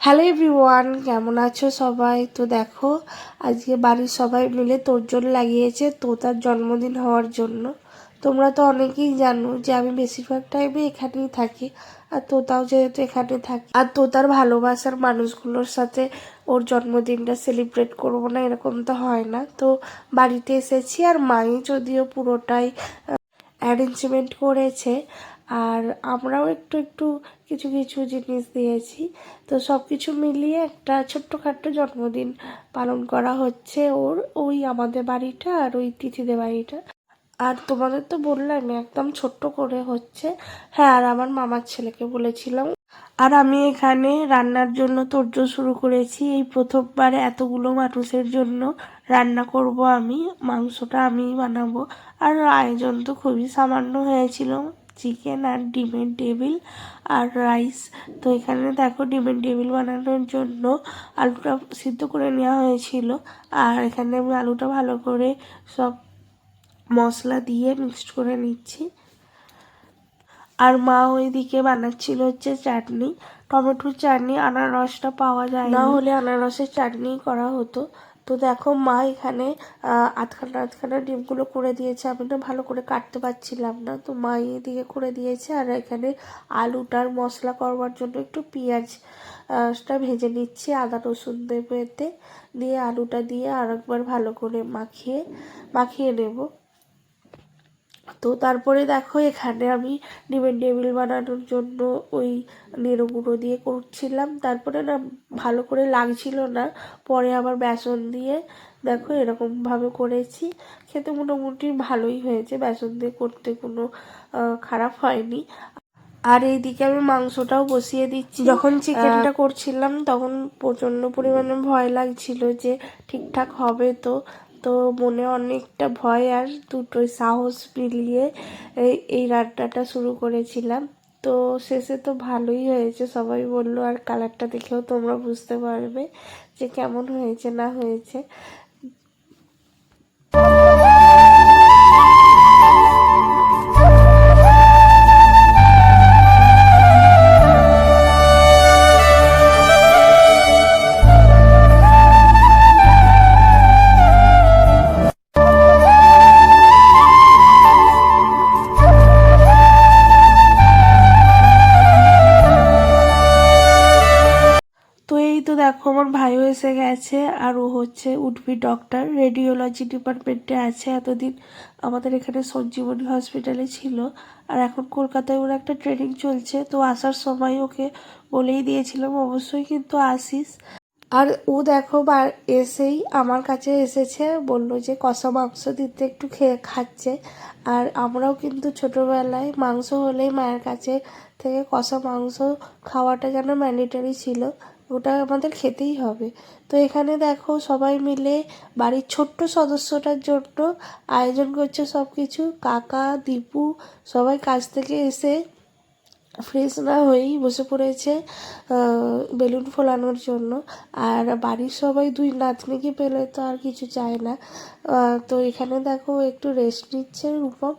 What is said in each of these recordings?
Hello everyone কেমন আছো সবাই? তো দেখো, আজকে বাড়ির সবাই মিলে তোরজোর লাগিয়েছে তোতার জন্মদিন হওয়ার জন্য। তোমরা তো অনেকেই জানো যে আমি বেশিরভাগ টাইমে এখানেই থাকি আর তোতাও যেহেতু এখানে থাকে। আর তোতার ভালোবাসার মানুষগুলোর সাথে ওর জন্মদিনটা সেলিব্রেট করব না এরকম তো হয় না। তো বাড়িতে এসেছি আর মাই যদিও পুরোটাই অ্যারেঞ্জমেন্ট করেছে আর আমরাও একটু একটু কিছু কিছু জিনিস দিয়েছি। তো সব কিছু মিলিয়ে একটা ছোট্টখাট্ট জন্মদিন পালন করা হচ্ছে ওর, ওই আমাদের বাড়িটা আর ওই তিথিদের বাড়িটা। আর তোমাদের তো বললাম, একদম ছোট্ট করে হচ্ছে। হ্যাঁ আর আমার মামার ছেলেকে বলেছিলাম। আর আমি এখানে রান্নার জন্য তোড়জোড় শুরু করেছি। এই প্রথমবার এতগুলো মানুষের জন্য রান্না করব আমি, মাংসটা আমিই বানাবো। আর আয়োজন তো খুবই সামান্য হয়েছিল। চিকেন আর ডিমের টেবিল আর রাইস তো এখানে দেখো ডিমের টেবিল বানানোর জন্য আলুটা সিদ্ধ করে নেওয়া হয়েছিল। আর এখানে আমি আলুটা ভালো করে সব মশলা দিয়ে মিক্সড করে নিচ্ছি। আর মা ওইদিকে বানাচ্ছিল হচ্ছে চাটনি। টমেটোর চাটনি, আনারসটা পাওয়া যায় না হলে আনারসের চাটনি করা হতো। তো দেখো মা এখানে আধখানা আধখানা ডিমগুলো করে দিয়েছে। আমি না ভালো করে কাটতে পারছিলাম না। তো মা এদিকে করে দিয়েছে আর এখানে আলুটার মশলা করবার জন্য একটু পেঁয়াজটা ভেজে নিচ্ছি আদা, রসুন দেবো এতে দিয়ে আলুটা দিয়ে আর একবার ভালো করে মাখিয়ে মাখিয়ে নেব। তো তারপরে দেখো এখানে আমি ডিমের টেবিল বানানোর জন্য ওই নেড়ো গুঁড়ো দিয়ে করছিলাম। তারপরে না ভালো করে লাগছিল না। পরে আবার বেসন দিয়ে দেখো এরকমভাবে করেছি। খেতে মোটামুটি ভালোই হয়েছে। বেসন দিয়ে করতে কোনো খারাপ হয়নি। আর এইদিকে আমি মাংসটাও বসিয়ে দিচ্ছি। যখন চিকেনটা করছিলাম তখন প্রচণ্ড পরিমাণে ভয় লাগছিল যে ঠিকঠাক হবে তো। তো মনে অনেকটা ভয় আর দুটোই সাহস মিলিয়ে এই রান্নাটা শুরু করেছিলাম। তো শেষে তো ভালোই হয়েছে, সবাই বলল, আর কালারটা দেখেও তোমরা বুঝতে পারবে যে কেমন হয়েছে, না হয়েছে। এসে গেছে আর ও হচ্ছে উডবি ডক্টর রেডিওলজি ডিপার্টমেন্টে আছে এতদিন। আমাদের এখানে সঞ্জীবনী হসপিটালে ছিল। আর এখন কলকাতায় ওর একটা ট্রেনিং চলছে। তো আসার সময় ওকে বলেই দিয়েছিলাম, অবশ্যই কিন্তু আসিস। আর ও দেখো বা, এসেই আমার কাছে এসেছে, বলল যে কষা মাংস দিতে একটু খেয়ে খাচ্ছে। আর আমরাও কিন্তু ছোটোবেলায় মাংস হলেই মায়ের কাছে থেকে কষা মাংস খাওয়াটা যেন ম্যান্ডেটারি ছিল। ওটা আমাদের খেতেই হবে। তো এখানে দেখো সবাই মিলে বাড়ির ছোট্ট সদস্যটার জন্য আয়োজন করছে সব কিছু কাকা, দীপু সবাই কাজ থেকে এসে ফ্রেশ না হয়েই বসে পড়েছে বেলুন ফোলানোর জন্য। আর বাড়ির সবাই দুই নাতনিকে পেলে তো আর কিছু চায় না। তো এখানে দেখো একটু রেস্ট নিচ্ছে রূপম।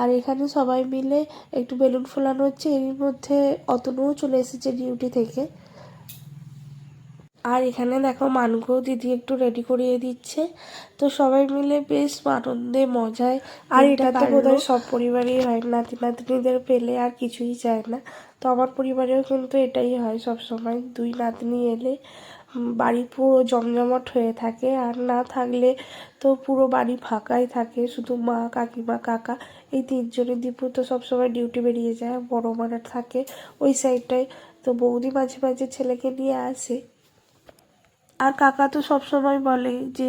আর এখানে সবাই মিলে একটু বেলুন ফোলানো হচ্ছে। এরই মধ্যে অতনুও চলে এসেছে ডিউটি থেকে। আর এখানে দেখো মানুকেও দিদি একটু রেডি করিয়ে দিচ্ছে। তো সবাই মিলে বেশ আনন্দে মজায়। আর এটা তো বোধহয় সব পরিবারেই হয় নাতি নাতনিদের পেলে আর কিছুই চায় না। তো আমার পরিবারেও কিন্তু এটাই হয় সব সময় দুই নাতনি এলে বাড়ি পুরো জমজমাট হয়ে থাকে। আর না থাকলে তো পুরো বাড়ি ফাঁকাই থাকে শুধু মা কাকিমা কাকা। এই তিনজনের দীপু তো সবসময় ডিউটি বেরিয়ে যায় বড় মারা থাকে। ওই সাইডটায় তো বৌদি মাঝে মাঝে ছেলেকে নিয়ে আসে। আর কাকা তো সবসময় বলে যে,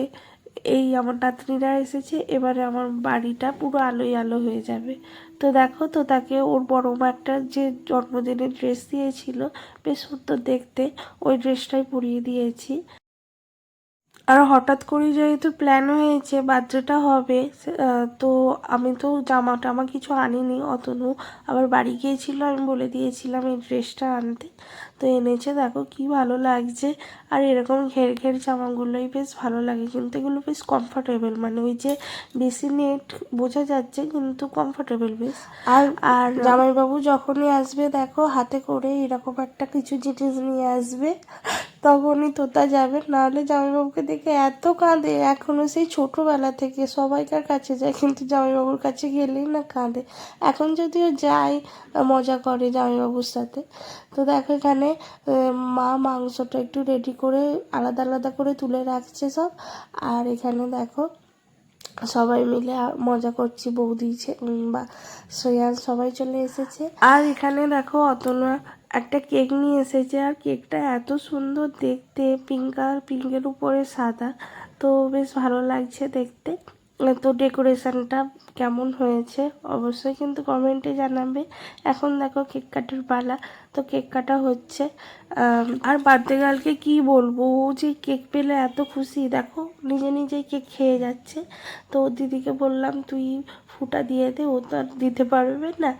এই আমার নাতনিরা এসেছে, এবারে আমার বাড়িটা পুরো আলোয় আলো হয়ে যাবে। তো দেখো তো তাকে ওর বড় মা একটা যে জন্মদিনের ড্রেস দিয়েছিল, বেশ সুন্দর দেখতে, ওই ড্রেসটাই পরিয়ে দিয়েছি। আর হঠাৎ করে যেহেতু প্ল্যান হয়েছে, বার্থডেটা হবে তো আমি তো জামা টামা কিছু আনিনি, অতনু আবার বাড়ি গিয়েছিল, আমি বলে দিয়েছিলাম এই ড্রেসটা আনতে। তো এনেছে দেখো কি ভালো লাগছে। আর এরকম ঘের ঘের জামাগুলোই বেশ ভালো লাগে কিন্তু এগুলো বেশ কমফোর্টেবল মানে ওই যে বেশি নেট বোঝা যাচ্ছে কিন্তু কমফোর্টেবল বেশ। আর আর জামাইবাবু যখনই আসবে দেখো হাতে করে এরকম একটা কিছু জিনিস নিয়ে আসবে তখনই তোতা যাবে। নাহলে জামাইবাবুকে দেখে এত কাঁদে এখনও সেই ছোটোবেলা থেকে সবাইকার কাছে যায় কিন্তু জামাইবাবুর কাছে গেলেই না কাঁদে। এখন যদিও যায় মজা করে জামাইবাবুর সাথে। তো দেখো এখানে আহ, মা মাংসটা একটু রেডি করে আলাদা আলাদা করে তুলে রাখছে সব। আর এখানে দেখো সবাই মিলে মজা করছি বৌদি বা শ্রেয়ান সবাই চলে এসেছে। আর এখানে দেখো অতনা একটা কেক নিয়ে এসেছে। আর কেকটা এত সুন্দর দেখতে পিঙ্ক আর পিঙ্কের উপরে সাদা। তো বেশ ভালো লাগছে দেখতে। তো ডেকোরেশনটা কেমন হয়েছে? অবশ্যই কিন্তু কমেন্টে জানাবে। এখন দেখো কেক কাটার পালা, তো কেক কাটা হচ্ছে। আর বার্থডে গার্লকে কি বলব? ও যে কেক পেলে এত খুশি। দেখো, নিজে নিজেই কেক খেয়ে যাচ্ছে। তো দিদিকে বললাম, তুই ফুটা দিয়ে দে, ও তো আর দিতে পারবে না।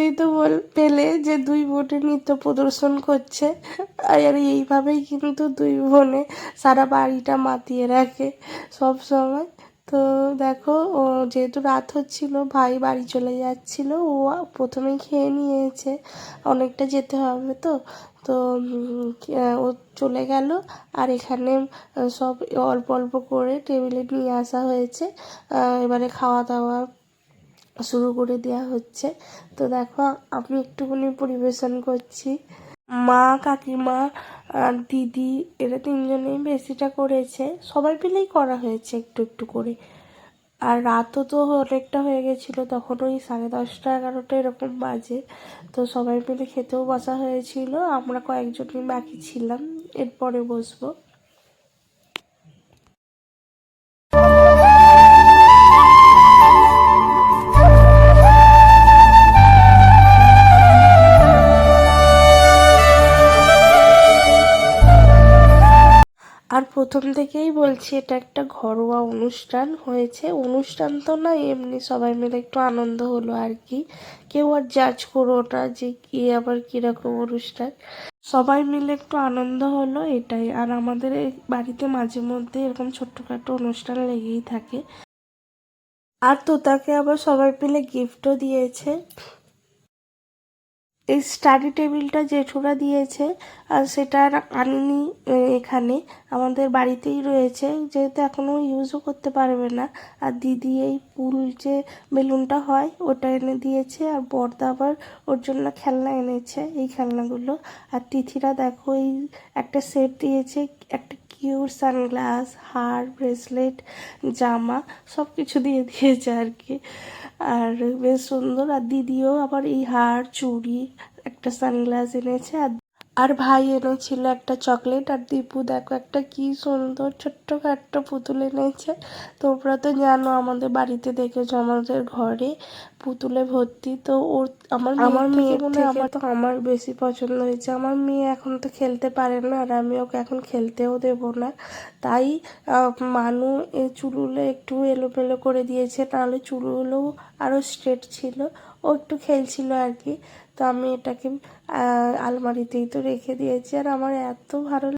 দেখতেই তো বল পেলে যে দুই বোনে নৃত্য প্রদর্শন করছে। আর এইভাবেই কিন্তু দুই বোনে সারা বাড়িটা মাতিয়ে রাখে সব সময়। তো দেখো, ও যেহেতু রাত হচ্ছিল, ভাই বাড়ি চলে যাচ্ছিল, ও প্রথমেই খেয়ে নিয়েছে, অনেকটা যেতে হবে তো। তো ও চলে গেল, আর এখানে সব অল্প অল্প করে টেবিলে নিয়ে আসা হয়েছে। এবারে খাওয়া দাওয়া শুরু করে দেওয়া হচ্ছে। তো দেখো, আমি একটুখানি পরিবেশন করছি। মা, কাকিমা, আর দিদি, এরা তিনজনেই বেশিটা করেছে। সবাই মিলেই করা হয়েছে একটু একটু করে। আর রাতও তো অনেকটা হয়ে গেছিল তখন ওই সাড়ে দশটা এগারোটা এরকম বাজে। তো সবাই মিলে খেতেও বসা হয়েছিল। আমরা কয়েকজনই বাকি ছিলাম, এরপরে বসবো। প্রথম থেকেই বলছি, এটা একটা ঘরোয়া অনুষ্ঠান হয়েছে। অনুষ্ঠান তো না, এমনি সবাই মিলে একটু আনন্দ হলো আর কি। কেউ আর জাজ করো না যে কি আবার কীরকম অনুষ্ঠান। সবাই মিলে একটু আনন্দ হলো এটাই। আর আমাদের বাড়িতে মাঝে মধ্যে এরকম ছোট্টখাটো অনুষ্ঠান লেগেই থাকে। আর তোতাকে আবার সবাই মিলে গিফটও দিয়েছে। এই স্টাডি টেবিলটা জেঠুরা দিয়েছে, আর সেটা আর আনিনি এখানে। আমাদের বাড়িতেই রয়েছে, যেহেতু এখনও ইউজও করতে পারবে না। আর দিদি এই পুল যে বেলুনটা হয়, ওটা এনে দিয়েছে, আর বর্দা আবার ওর জন্য খেলনা এনেছে, এই খেলনাগুলো। আর তিথিরা দেখো, এই একটা সেট দিয়েছে, একটা কিউর সানগ্লাস হার ব্রেসলেট জামা সব কিছু দিয়ে দিয়েছে আর কি। আর বেশ সুন্দর। আর দিদিও আবার এই হার চুড়ি একটা সানগ্লাস এনেছে। আর আর ভাই এনেছিল একটা চকলেট। আর দীপু দেখো একটা কি সুন্দর ছোট্ট খাট্ট পুতুল এনেছে। তোমরা তো জানো আমাদের বাড়িতে দেখেছ আমাদের ঘরে পুতুলে ভর্তি। তো ওর আমার আমার মেয়ে মনে আমার তো আমার বেশি পছন্দ হয়েছে। আমার মেয়ে এখন তো খেলতে পারে না আর আমি ওকে এখন খেলতেও দেবো না। তাই মানু এই চুলগুলো একটু এলোমেলো করে দিয়েছে নাহলে চুলগুলো আরও স্ট্রেট ছিল। ও একটু খেলছিল আর কি। তো আমি এটাকে আলমারিতেই তো রেখে দিয়েছি। আর আমার এত ভালো